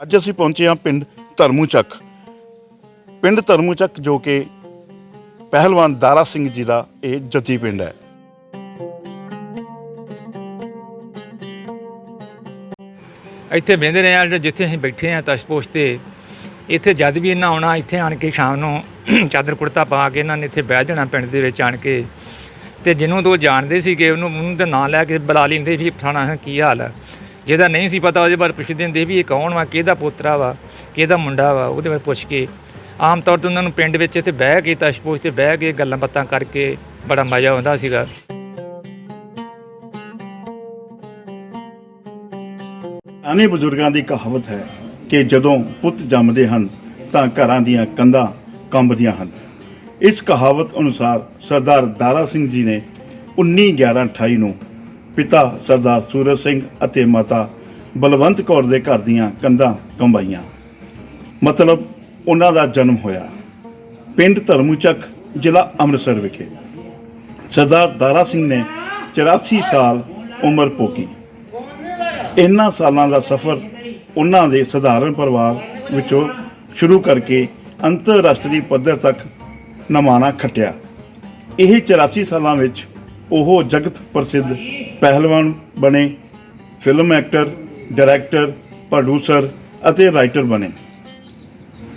ਅੱਜ ਅਸੀਂ ਪਹੁੰਚੇ ਹਾਂ ਪਿੰਡ ਧਰਮੂ ਚੱਕ ਪਿੰਡ ਧਰਮੂ ਜੋ ਕਿ ਪਹਿਲਵਾਨ ਦਾਰਾ ਸਿੰਘ ਜੀ ਦਾ ਇਹ ਜੱਦੀ ਪਿੰਡ ਹੈ। ਇੱਥੇ ਬਹਿੰਦੇ ਰਹੇ ਆ ਜਿੱਥੇ ਅਸੀਂ ਬੈਠੇ ਆ ਤਸ਼ਪੋਸ਼ ਤੇ। ਇੱਥੇ ਜਦ ਵੀ ਇਹਨਾਂ ਆਉਣਾ, ਇੱਥੇ ਆਣ ਕੇ ਸ਼ਾਮ ਨੂੰ ਚਾਦਰ ਕੁੜਤਾ ਪਾ ਕੇ ਇਹਨਾਂ ਨੇ ਇੱਥੇ ਬਹਿ ਜਾਣਾ ਪਿੰਡ ਦੇ ਵਿੱਚ ਆਣ ਕੇ। ਤੇ ਜਿਹਨੂੰ ਦੋ ਜਾਣਦੇ ਸੀਗੇ, ਉਹਨੂੰ ਉਹਨੂੰ ਤੇ ਨਾਂ ਲੈ ਕੇ ਬੁਲਾ ਲੈਂਦੇ ਵੀ ਫਲਾਣਾ ਕੀ ਹਾਲ ਹੈ। ਜਿਹਦਾ ਨਹੀਂ ਸੀ ਪਤਾ, ਉਹਦੇ ਬਾਰੇ ਪੁੱਛਦੇ ਹੁੰਦੇ ਵੀ ਇਹ ਕੌਣ ਵਾ, ਕਿਹਦਾ ਪੋਤਰਾ ਵਾ, ਕਿਹਦਾ ਮੁੰਡਾ ਵਾ, ਉਹਦੇ ਬਾਰੇ ਪੁੱਛ ਕੇ ਆਮ ਤੌਰ ਤੇ ਉਹਨਾਂ ਨੂੰ ਪਿੰਡ ਵਿੱਚ ਇੱਥੇ ਬਹਿ ਕੇ ਤਸ਼ਪੋਸ਼ ਤੇ ਬਹਿ ਕੇ ਗੱਲਾਂ ਬਾਤਾਂ ਕਰਕੇ ਬੜਾ ਮਜ਼ਾ ਆਉਂਦਾ ਸੀਗਾ। ਆਨੇ ਬਜ਼ੁਰਗਾਂ ਦੀ ਕਹਾਵਤ ਹੈ ਕਿ ਜਦੋਂ ਪੁੱਤ ਜੰਮਦੇ ਹਨ ਤਾਂ ਘਰਾਂ ਦੀਆਂ ਕੰਧਾਂ ਕੰਬਦੀਆਂ ਹਨ। ਇਸ ਕਹਾਵਤ ਅਨੁਸਾਰ ਸਰਦਾਰ ਦਾਰਾ ਸਿੰਘ ਜੀ ਨੇ 19/11/28 ਨੂੰ ਪਿਤਾ ਸਰਦਾਰ ਸੂਰਜ ਸਿੰਘ ਅਤੇ ਮਾਤਾ ਬਲਵੰਤ ਕੌਰ ਦੇ ਘਰ ਦੀਆਂ ਕੰਧਾਂ ਕੰਬਾਈਆਂ। ਮਤਲਬ ਉਹਨਾਂ ਦਾ ਜਨਮ ਹੋਇਆ। ਪਿੰਡ ਧਰਮੂਚੱਕ, ਜ਼ਿਲ੍ਹਾ ਅੰਮ੍ਰਿਤਸਰ ਵਿਖੇ। ਸਰਦਾਰ ਦਾਰਾ ਸਿੰਘ ਨੇ 84 ਸਾਲ ਉਮਰ ਭੋਗੀ। ਇਹਨਾਂ ਸਾਲਾਂ ਦਾ ਸਫ਼ਰ ਉਹਨਾਂ ਦੇ ਸਧਾਰਨ ਪਰਿਵਾਰ ਵਿੱਚੋਂ ਸ਼ੁਰੂ ਕਰਕੇ ਅੰਤਰਰਾਸ਼ਟਰੀ ਪੱਧਰ ਤੱਕ ਨਮਾਣਾ ਖੱਟਿਆ। ਇਹ 84 ਸਾਲਾਂ ਵਿੱਚ ਉਹ ਜਗਤ ਪ੍ਰਸਿੱਧ ਪਹਿਲਵਾਨ ਬਣੇ ਫਿਲਮ ਐਕਟਰ ਡਾਇਰੈਕਟਰ ਪ੍ਰੋਡਿਊਸਰ ਅਤੇ ਰਾਈਟਰ ਬਣੇ।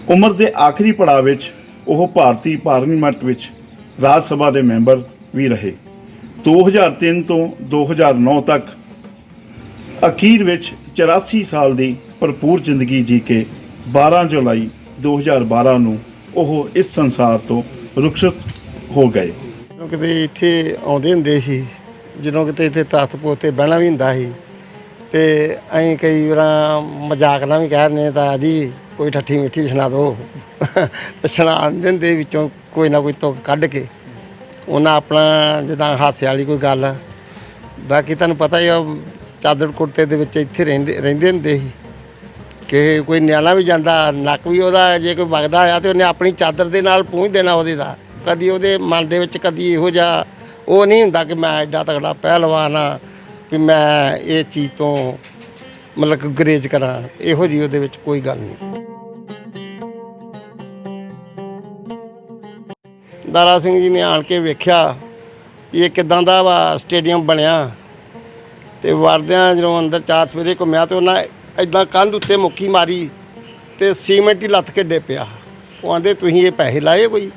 ਉਮਰ ਦੇ ਆਖਰੀ ਪੜਾਅ ਵਿੱਚ ਉਹ ਭਾਰਤੀ ਪਾਰਲੀਮੈਂਟ ਵਿੱਚ ਰਾਜ ਸਭਾ ਦੇ ਮੈਂਬਰ ਵੀ ਰਹੇ। 2003 ਤੋਂ 2009 ਤੱਕ ਅਖੀਰ ਵਿੱਚ 84 ਸਾਲ ਦੀ ਭਰਪੂਰ ਜ਼ਿੰਦਗੀ ਜੀ ਕੇ 12 ਜੁਲਾਈ 2012 ਨੂੰ ਉਹ ਇਸ ਸੰਸਾਰ ਤੋਂ ਰੁਖਸਤ ਹੋ ਗਏ। ਜਦੋਂ ਕਿਤੇ ਇੱਥੇ ਆਉਂਦੇ ਹੁੰਦੇ ਸੀ ਜਦੋਂ ਕਿਤੇ ਇੱਥੇ ਤਖਤ ਪੋਤੇ ਬਹਿਣਾ ਵੀ ਹੁੰਦਾ ਸੀ, ਤੇ ਅਸੀਂ ਕਈ ਵਾਰ ਮਜ਼ਾਕ ਨਾਲ ਵੀ ਕਹਿ ਦਿੰਦੇ ਤਾਂ ਜੀ, ਕੋਈ ਠੱਠੀ ਮਿੱਠੀ ਸੁਣਾ ਦਿਓ। ਤੇ ਸੁਣਾ ਦਿੰਦੇ ਵਿੱਚੋਂ ਕੋਈ ਨਾ ਕੋਈ ਤੁਕ ਕੱਢ ਕੇ। ਉਹਨਾਂ ਆਪਣਾ ਜਿੱਦਾਂ ਹਾਸੇ ਵਾਲੀ ਕੋਈ ਗੱਲ। ਬਾਕੀ ਤੁਹਾਨੂੰ ਪਤਾ ਹੀ ਆ ਚਾਦਰ ਕੁੜਤੇ ਦੇ ਵਿੱਚ ਇੱਥੇ ਰਹਿੰਦੇ ਰਹਿੰਦੇ ਹੁੰਦੇ ਸੀ। ਕਿ ਕੋਈ ਨਿਆਣਾ ਵੀ ਜਾਂਦਾ, ਨੱਕ ਵੀ ਉਹਦਾ ਜੇ ਕੋਈ ਵਗਦਾ ਆ ਤੇ ਉਹਨੇ ਆਪਣੀ ਚਾਦਰ ਦੇ ਨਾਲ ਪੂੰਝ ਦੇਣਾ ਉਹਦੇ ਦਾ। ਕਦੀ ਉਹਦੇ ਮਨ ਦੇ ਵਿੱਚ ਕਦੀ ਇਹੋ ਜਿਹਾ ਉਹ ਨਹੀਂ ਹੁੰਦਾ ਕਿ ਮੈਂ ਐਡਾ ਤਗੜਾ ਪਹਿਲਵਾਨ ਆ ਵੀ ਮੈਂ ਇਹ ਚੀਜ਼ ਤੋਂ ਮਤਲਬ ਕਿ ਗਰੇਜ ਕਰਾਂ। ਇਹੋ ਜੀ ਉਹਦੇ ਵਿੱਚ ਕੋਈ ਗੱਲ ਨਹੀਂ। ਦਾਰਾ ਸਿੰਘ ਜੀ ਨੇ ਆਣ ਕੇ ਵੇਖਿਆ ਵੀ ਇਹ ਕਿਦਾਂ ਦਾ ਵਾ ਸਟੇਡੀਅਮ ਬਣਿਆ। ਤੇ ਵੜਦਿਆਂ ਜਦੋਂ ਅੰਦਰ ਚਾਰ ਸਵੇਰੇ ਘੁੰਮਿਆ ਤੇ ਉਹਨਾਂ ਐਦਾਂ ਕੰਧ ਉੱਤੇ ਮੁੱਕੀ ਮਾਰੀ ਤੇ ਸੀਮੈਂਟ ਹੀ ਲੱਥ ਕੇ ਡੇ ਪਿਆ। ਉਹ ਆਂਦੇ ਤੁਸੀਂ ਇਹ ਪੈਸੇ ਲਾਏ ਕੋਈ?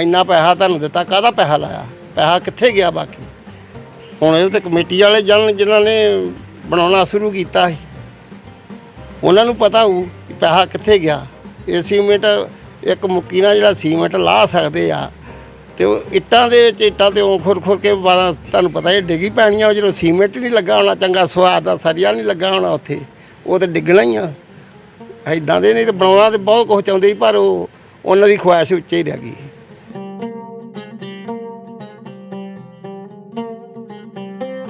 ਇੰਨਾ ਪੈਸਾ ਤੁਹਾਨੂੰ ਦਿੱਤਾ, ਕਾਹਦਾ ਪੈਸਾ ਲਾਇਆ? ਪੈਸਾ ਕਿੱਥੇ ਗਿਆ ਬਾਕੀ? ਹੁਣ ਇਹ ਤੇ ਕਮੇਟੀ ਵਾਲੇ ਜਾਣ ਜਿਨ੍ਹਾਂ ਨੇ ਬਣਾਉਣਾ ਸ਼ੁਰੂ ਕੀਤਾ ਸੀ, ਉਹਨਾਂ ਨੂੰ ਪਤਾ ਹੋਊ ਕਿ ਪੈਸਾ ਕਿੱਥੇ ਗਿਆ। ਇਹ ਸੀਮੈਂਟ ਇੱਕ ਮੁੱਕੀ ਨਾਲ ਜਿਹੜਾ ਸੀਮੈਂਟ ਲਾ ਸਕਦੇ ਆ, ਤੇ ਉਹ ਇੱਟਾਂ ਦੇ ਵਿੱਚ ਇੱਟਾਂ ਤੇ ਉਹ ਖੁਰ ਖੁਰ ਕੇ ਬਾਰਾਂ ਤੁਹਾਨੂੰ ਪਤਾ ਇਹ ਡਿੱਗੀ ਪੈਣੀਆਂ, ਉਹ ਜਦੋਂ ਸੀਮੈਂਟ ਨਹੀਂ ਲੱਗਾ ਹੋਣਾ, ਚੰਗਾ ਸਵਾਦ ਦਾ ਸਰੀਆ ਨਹੀਂ ਲੱਗਾ ਹੋਣਾ ਉੱਥੇ, ਉਹ ਤੇ ਡਿੱਗਣਾ ਹੀ ਆ। ਐਦਾਂ ਦੇ ਨਹੀਂ ਤੇ ਬਣਾਉਣਾ ਤੇ ਬਹੁਤ ਕੁਝ ਚਾਹੁੰਦੇ ਸੀ, ਪਰ ਉਹ ਉਹਨਾਂ ਦੀ ਖੁਆਇਸ਼ ਵਿੱਚ ਹੀ ਰਹਿ ਗਈ।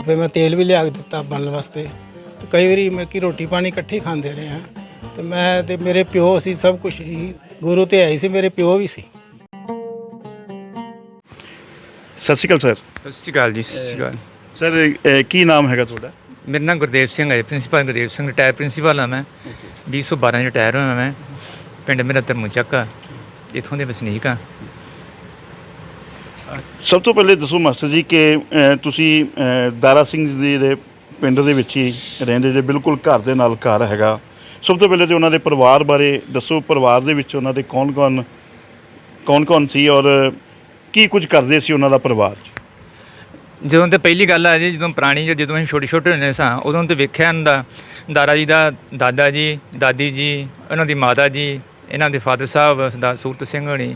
ਫਿਰ ਮੈਂ ਤੇਲ ਵੀ ਲਿਆ ਕੇ ਦਿੱਤਾ ਬਣਨ ਵਾਸਤੇ। ਤੇ ਕਈ ਵਾਰੀ ਮੈਂ ਕੀ ਰੋਟੀ ਪਾਣੀ ਇਕੱਠੇ ਖਾਂਦੇ ਰਹੇ ਹਾਂ। ਤੇ ਮੈਂ ਤੇ ਮੇਰੇ ਪਿਓ ਸੀ ਸਭ ਕੁਝ ਹੀ ਗੁਰੂ ਤੇ ਆਈ ਸੀ ਮੇਰੇ ਪਿਓ ਵੀ ਸੀ। ਸਤਿ ਸ਼੍ਰੀ ਅਕਾਲ ਸਰ। ਸਤਿ ਸ਼੍ਰੀ ਅਕਾਲ ਜੀ ਸਤਿ ਸ਼੍ਰੀ ਅਕਾਲ। ਸਰ ਅਹ, ਕੀ ਨਾਮ ਹੈਗਾ ਤੁਹਾਡਾ? ਮੇਰਾ ਨਾਮ ਗੁਰਦੇਵ ਸਿੰਘ ਹੈ principal Gurdev Singh retire principal ਹਾਂ ਮੈਂ। 2012 ਚ ਰਿਟਾਇਰ ਹੋਇਆ ਮੈਂ। ਪਿੰਡ ਮੇਰਾ ਧਰਮੂ ਚੱਕ ਆ। ਇੱਥੋਂ ਦੇ ਵਸਨੀਕ ਆ। ਸਭ ਤੋਂ ਪਹਿਲੇ ਦੱਸੋ ਮਾਸਟਰ ਜੀ ਕਿ ਅਹ, ਤੁਸੀਂ ਅਹ, ਦਾਰਾ ਸਿੰਘ ਜੀ ਦੇ ਪਿੰਡ ਦੇ ਵਿੱਚ ਹੀ ਰਹਿੰਦੇ ਜੇ ਬਿਲਕੁਲ ਘਰ ਦੇ ਨਾਲ ਘਰ ਹੈਗਾ। ਸਭ ਤੋਂ ਪਹਿਲੇ ਤੇ ਉਹਨਾਂ ਦੇ ਪਰਿਵਾਰ ਬਾਰੇ ਦੱਸੋ ਪਰਿਵਾਰ ਦੇ ਵਿੱਚ ਉਹਨਾਂ ਦੇ ਕੌਣ-ਕੌਣ ਕੌਣ-ਕੌਣ ਸੀ ਔਰ ਕੀ ਕੁਝ ਕਰਦੇ ਸੀ ਉਹਨਾਂ ਦਾ ਪਰਿਵਾਰ? ਜਦੋਂ ਤੇ ਪਹਿਲੀ ਗੱਲ ਆ ਜੀ ਜਦੋਂ ਪੁਰਾਣੀ ਜਦੋਂ ਅਸੀਂ ਛੋਟੇ ਛੋਟੇ ਹੁੰਦੇ ਸਾਂ ਉਦੋਂ ਤੇ ਵੇਖਿਆ ਹੁੰਦਾ ਦਾਰਾ ਜੀ ਦਾ ਦਾਦਾ ਜੀ ਦਾਦੀ ਜੀ ਉਹਨਾਂ ਦੀ ਮਾਤਾ ਜੀ ਇਹਨਾਂ ਦੇ ਫਾਦਰ ਸਾਹਿਬ ਸਰਦਾਰ ਸੂਰਤ ਸਿੰਘ ਹੋਣੀ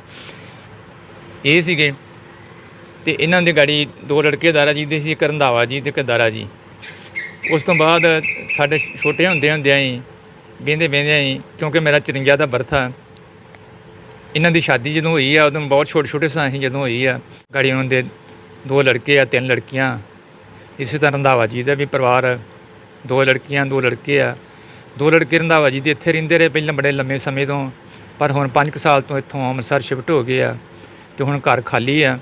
ਇਹ ਸੀਗੇ। ਤੇ ਇਹਨਾਂ ਦੇ ਗਾੜੀ ਦੋ ਲੜਕੇ, ਦਾਰਾ ਜੀ ਦੇ ਸੀ, ਇੱਕ ਰੰਧਾਵਾ ਜੀ ਤੇ ਇੱਕ ਦਾਰਾ ਜੀ। ਉਸ ਤੋਂ ਬਾਅਦ ਸਾਡੇ ਛੋਟੇ ਹੁੰਦੇ ਹੁੰਦਿਆਂ ਹੀ ਬਹਿੰਦੇ ਬਹਿੰਦਿਆਂ ਹੀ, ਕਿਉਂਕਿ ਮੇਰਾ 54 ਦਾ ਬਰਥ ਆ, ਇਹਨਾਂ ਦੀ ਸ਼ਾਦੀ ਜਦੋਂ ਹੋਈ ਆ, ਉਦੋਂ ਬਹੁਤ ਛੋਟੇ ਛੋਟੇ ਸਾਂ ਅਸੀਂ ਜਦੋਂ ਹੋਈ ਆ, ਗਾੜੀ ਉਹਨਾਂ ਦੇ ਦੋ ਲੜਕੇ ਆ, ਤਿੰਨ ਲੜਕੀਆਂ। ਇਸੇ ਤਰ੍ਹਾਂ ਰੰਧਾਵਾ ਜੀ ਦਾ ਵੀ ਪਰਿਵਾਰ ਦੋ ਲੜਕੀਆਂ, ਦੋ ਲੜਕੇ ਆ। ਦੋ ਲੜਕੇ ਰੰਧਾਵਾ ਜੀ ਦੇ ਇੱਥੇ ਰਹਿੰਦੇ ਰਹੇ ਪਹਿਲਾਂ ਬੜੇ ਲੰਮੇ ਸਮੇਂ ਤੋਂ, ਪਰ ਹੁਣ 5 ਸਾਲ ਤੋਂ ਇੱਥੋਂ ਅੰਮ੍ਰਿਤਸਰ ਸ਼ਿਫਟ ਹੋ ਗਏ ਆ, ਤੇ ਹੁਣ ਘਰ ਖਾਲੀ ਆ।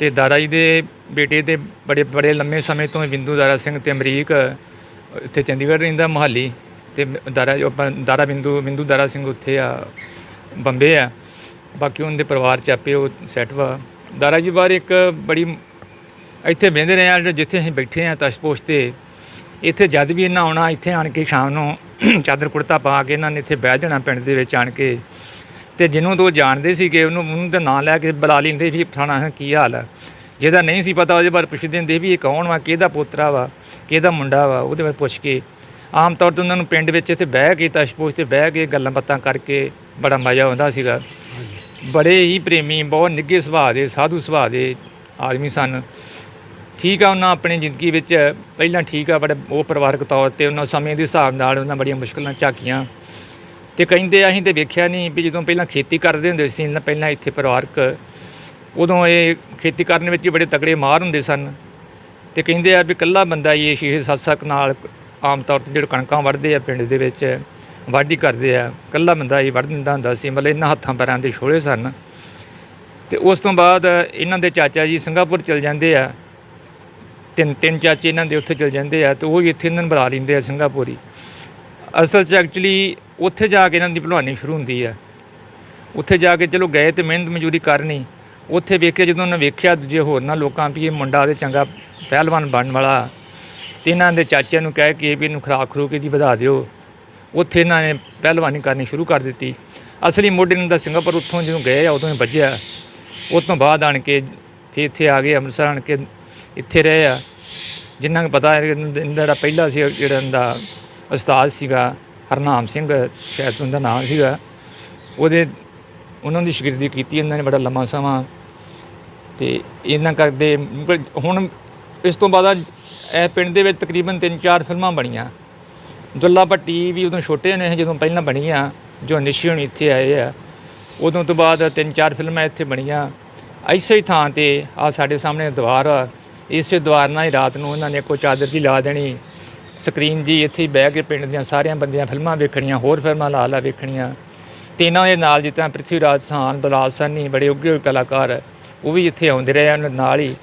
ਤੇ ਦਾਦਾ ਜੀ ਦੇ ਬੇਟੇ ਦੇ ਬੜੇ ਬੜੇ ਲੰਮੇ ਸਮੇਂ ਤੋਂ ਬਿੰਦੂ ਦਾਰਾ ਸਿੰਘ ਤੇ ਅਮਰੀਕ, ਇੱਥੇ ਚੰਡੀਗੜ੍ਹ ਰਹਿੰਦਾ ਮੋਹਾਲੀ ਤੇ ਦਾਰਾ ਜੋ ਆਪਾਂ ਦਾਰਾ ਬਿੰਦੂ ਬਿੰਦੂ ਦਾਰਾ ਸਿੰਘ ਉੱਥੇ ਆ, ਬੰਬੇ ਆ। ਬਾਕੀ ਉਹਨਾਂ ਦੇ ਪਰਿਵਾਰ ਚ ਆਪੇ ਉਹ ਸੈੱਟ ਵਾ। ਦਾਰਾ ਜੀ ਬਾਹਰ ਇੱਕ ਬੜੀ ਇੱਥੇ ਬਹਿੰਦੇ ਰਹੇ ਆ ਜਿੱਥੇ ਅਸੀਂ ਬੈਠੇ ਆ ਤਸ਼ਪੋਸ਼ ਤੇ, ਇੱਥੇ ਜਦ ਵੀ ਇਹਨਾਂ ਆਉਣਾ, ਇੱਥੇ ਆਣ ਕੇ ਸ਼ਾਮ ਨੂੰ ਚਾਦਰ ਕੁੜਤਾ ਪਾ ਕੇ ਇਹਨਾਂ ਨੇ ਇੱਥੇ ਬਹਿ ਜਾਣਾ ਪਿੰਡ ਦੇ ਵਿੱਚ ਆਣ ਕੇ। ਤੇ ਜਿਹਨੂੰ ਤੋਂ ਜਾਣਦੇ ਸੀਗੇ ਉਹਨੂੰ ਉਹਨੂੰ ਤਾਂ ਨਾਂ ਲੈ ਕੇ ਬੁਲਾ ਲੈਂਦੇ ਵੀ ਫਲਾਣਾ ਕੀ ਹਾਲ ਆ ਜਿਹਦਾ ਨਹੀਂ ਸੀ ਪਤਾ, ਉਹਦੇ ਬਾਰੇ ਪੁੱਛਦੇ ਹੁੰਦੇ ਵੀ ਇਹ ਕੌਣ ਵਾ, ਕਿਹਦਾ ਪੋਤਰਾ ਵਾ, ਕਿਹਦਾ ਮੁੰਡਾ ਵਾ, ਉਹਦੇ ਬਾਰੇ ਪੁੱਛ ਕੇ। ਆਮ ਤੌਰ ਤੇ ਉਹਨਾਂ ਨੂੰ ਪਿੰਡ ਵਿੱਚ ਇੱਥੇ ਬਹਿ ਕੇ ਤਸ਼ਪੋਸ਼ ਤੇ ਬਹਿ ਕੇ ਗੱਲਾਂ ਬਾਤਾਂ ਕਰਕੇ ਬੜਾ ਮਜ਼ਾ ਆਉਂਦਾ ਸੀਗਾ। ਬੜੇ ਹੀ ਪ੍ਰੇਮੀ, ਬਹੁਤ ਨਿੱਘੇ ਸੁਭਾਅ ਦੇ, ਸਾਧੂ ਸੁਭਾਅ ਦੇ ਆਦਮੀ ਸਨ। ਠੀਕ ਆ, ਉਹਨਾਂ ਆਪਣੀ ਜ਼ਿੰਦਗੀ ਵਿੱਚ ਪਹਿਲਾਂ ਠੀਕ ਆ, ਬੜੇ ਉਹ ਪਰਿਵਾਰਕ ਤੌਰ ਤੇ ਉਹਨਾਂ ਸਮੇਂ ਦੇ ਹਿਸਾਬ ਨਾਲ ਉਹਨਾਂ ਬੜੀਆਂ ਮੁਸ਼ਕਲਾਂ ਝਾਕੀਆਂ। ਤੇ ਕਹਿੰਦੇ ਅਸੀਂ ਤੇ ਵੇਖਿਆ ਨਹੀਂ ਵੀ ਜਦੋਂ ਪਹਿਲਾਂ ਖੇਤੀ ਕਰਦੇ ਹੁੰਦੇ ਸੀ, ਨਾ ਪਹਿਲਾਂ ਇੱਥੇ ਪਰਿਵਾਰਕ, ਉਦੋਂ ਇਹ ਖੇਤੀ ਕਰਨ ਵਿੱਚ ਹੀ ਬੜੇ ਤਕੜੇ ਮਾਰ ਹੁੰਦੇ ਸਨ। ਤੇ ਕਹਿੰਦੇ ਆ ਵੀ ਇਕੱਲਾ ਬੰਦਾ ਹੀ ਇਹ ਛੇ ਸੱਤ ਸੱਕ ਨਾਲ ਆਮ ਤੌਰ ਤੇ ਜਿਹੜੇ ਕਣਕਾਂ ਵੱਢਦੇ ਆ ਪਿੰਡ ਦੇ ਵਿੱਚ, ਵਾਢੀ ਕਰਦੇ ਆ, ਇਕੱਲਾ ਬੰਦਾ ਹੀ ਵੱਢ ਦਿੰਦਾ ਹੁੰਦਾ ਸੀ, ਮਤਲਬ ਇਹਨਾਂ ਹੱਥਾਂ ਪੈਰਾਂ ਦੇ ਛੋਲੇ ਸਨ। ਤੇ ਉਸ ਤੋਂ ਬਾਅਦ ਇਹਨਾਂ ਦੇ ਚਾਚਾ ਜੀ ਸਿੰਗਾਪੁਰ ਚਲ ਜਾਂਦੇ ਆ। ਤਿੰਨ ਤਿੰਨ ਚਾਚੇ ਇਹਨਾਂ ਦੇ ਉੱਥੇ ਚਲ ਜਾਂਦੇ ਆ ਤੇ ਉਹ ਵੀ ਇੱਥੇ ਇਹਨਾਂ ਨੂੰ ਬੁਲਾ ਲੈਂਦੇ ਆ ਸਿੰਗਾਪੁਰੀ ਅਸਲ 'ਚ ਐਕਚੁਅਲੀ ਉੱਥੇ ਜਾ ਕੇ ਇਹਨਾਂ ਦੀ ਭਲਵਾਨੀ ਸ਼ੁਰੂ ਹੁੰਦੀ ਆ। ਉੱਥੇ ਜਾ ਕੇ ਚਲੋ ਗਏ ਤੇ ਮਿਹਨਤ ਮਜ਼ਦੂਰੀ ਕਰਨੀ। ਉੱਥੇ ਵੇਖਿਆ ਜਦੋਂ ਉਹਨਾਂ ਵੇਖਿਆ ਦੂਜੇ ਹੋਰ ਨਾ ਲੋਕਾਂ ਵੀ ਇਹ ਮੁੰਡਾ ਦੇ ਚੰਗਾ ਪਹਿਲਵਾਨ ਬਣਨ ਵਾਲਾ। ਤੇ ਇਹਨਾਂ ਦੇ ਚਾਚਿਆਂ ਨੂੰ ਕਹਿ ਕੇ ਵੀ ਇਹਨੂੰ ਖਰਾਕ ਖਰੂਕ ਇਹਦੀ ਵਧਾ ਦਿਓ। ਉੱਥੇ ਇਹਨਾਂ ਨੇ ਪਹਿਲਵਾਨੀ ਕਰਨੀ ਸ਼ੁਰੂ ਕਰ ਦਿੱਤੀ। ਅਸਲੀ ਮੋਢੇ ਨੂੰ ਦਾ ਸਿੰਗਾਪੁਰ ਉੱਥੋਂ ਜਦੋਂ ਗਏ ਆ, ਉਦੋਂ ਹੀ ਵੱਜਿਆ। ਉਸ ਤੋਂ ਬਾਅਦ ਆਣ ਕੇ ਫਿਰ ਇੱਥੇ ਆ ਗਏ, ਅੰਮ੍ਰਿਤਸਰ ਆਣ ਕੇ ਇੱਥੇ ਰਹੇ ਆ। ਜਿੰਨਾ ਨੂੰ ਪਤਾ ਹੈ ਕਿ ਇਹਨਾਂ ਦਾ ਪਹਿਲਾ ਸੀ ਜਿਹੜਾ ਇਹਦਾ ਉਸਤਾਦ ਸੀਗਾ। ਹਰਨਾਮ ਸਿੰਘ ਸ਼ਾਇਦ ਉਹਦਾ ਨਾਮ ਸੀਗਾ। ਉਹਦੇ ਉਹਨਾਂ ਦੀ ਸ਼ਾਗਿਰਦੀ ਕੀਤੀ, ਇਹਨਾਂ ਨੇ ਬੜਾ ਲੰਮਾ ਸਮਾਂ। ਤੇ ਇਹਨਾਂ ਕਰਦੇ ਹੁਣ ਇਸ ਤੋਂ ਬਾਅਦ ਇਹ ਪਿੰਡ ਦੇ ਵਿੱਚ ਤਕਰੀਬਨ 3-4 ਫਿਲਮਾਂ ਬਣੀਆਂ। ਦੁੱਲਾ ਭੱਟੀ ਵੀ ਉਦੋਂ ਛੋਟੇ ਨੇ ਜਦੋਂ ਪਹਿਲਾਂ ਬਣੀਆਂ, ਜੋ ਨਿਸ਼ੀ ਹੁਣ ਇੱਥੇ ਆਏ ਆ। ਉਦੋਂ ਤੋਂ ਬਾਅਦ ਤਿੰਨ ਚਾਰ ਫਿਲਮਾਂ ਇੱਥੇ ਬਣੀਆਂ। ਐਸੇ ਹੀ ਥਾਂ ਤੇ ਆ ਸਾਡੇ ਸਾਹਮਣੇ ਦੀਵਾਰ ਆ। ਇਸੇ ਦੀਵਾਰ ਨਾਲ ਹੀ ਰਾਤ ਨੂੰ ਇਹਨਾਂ ਨੇ ਕੋਈ ਚਾਦਰ ਜੀ ਲਾ ਦੇਣੀ। ਸਕਰੀਨ ਜੀ ਇੱਥੇ ਹੀ ਬਹਿ ਕੇ ਪਿੰਡ ਦੀਆਂ ਸਾਰੀਆਂ ਬੰਦੀਆਂ ਫਿਲਮਾਂ ਵੇਖਣੀਆਂ ਹੋਰ ਫਿਲਮਾਂ ਲਾ ਲਾ ਵੇਖਣੀਆਂ। ਤੇ ਇਹਨਾਂ ਦੇ ਨਾਲ ਜਿੱਦਾਂ ਪ੍ਰਿਥਵੀ ਰਾਜ ਸਾਨ ਬਲਾਲ ਸਾਨੀ ਬੜੇ ਉੱਗੇ ਹੋਏ ਕਲਾਕਾਰ ਉਹ ਵੀ ਇੱਥੇ ਆਉਂਦੇ ਰਹੇ ਉਹਨਾਂ ਨਾਲ ਹੀ।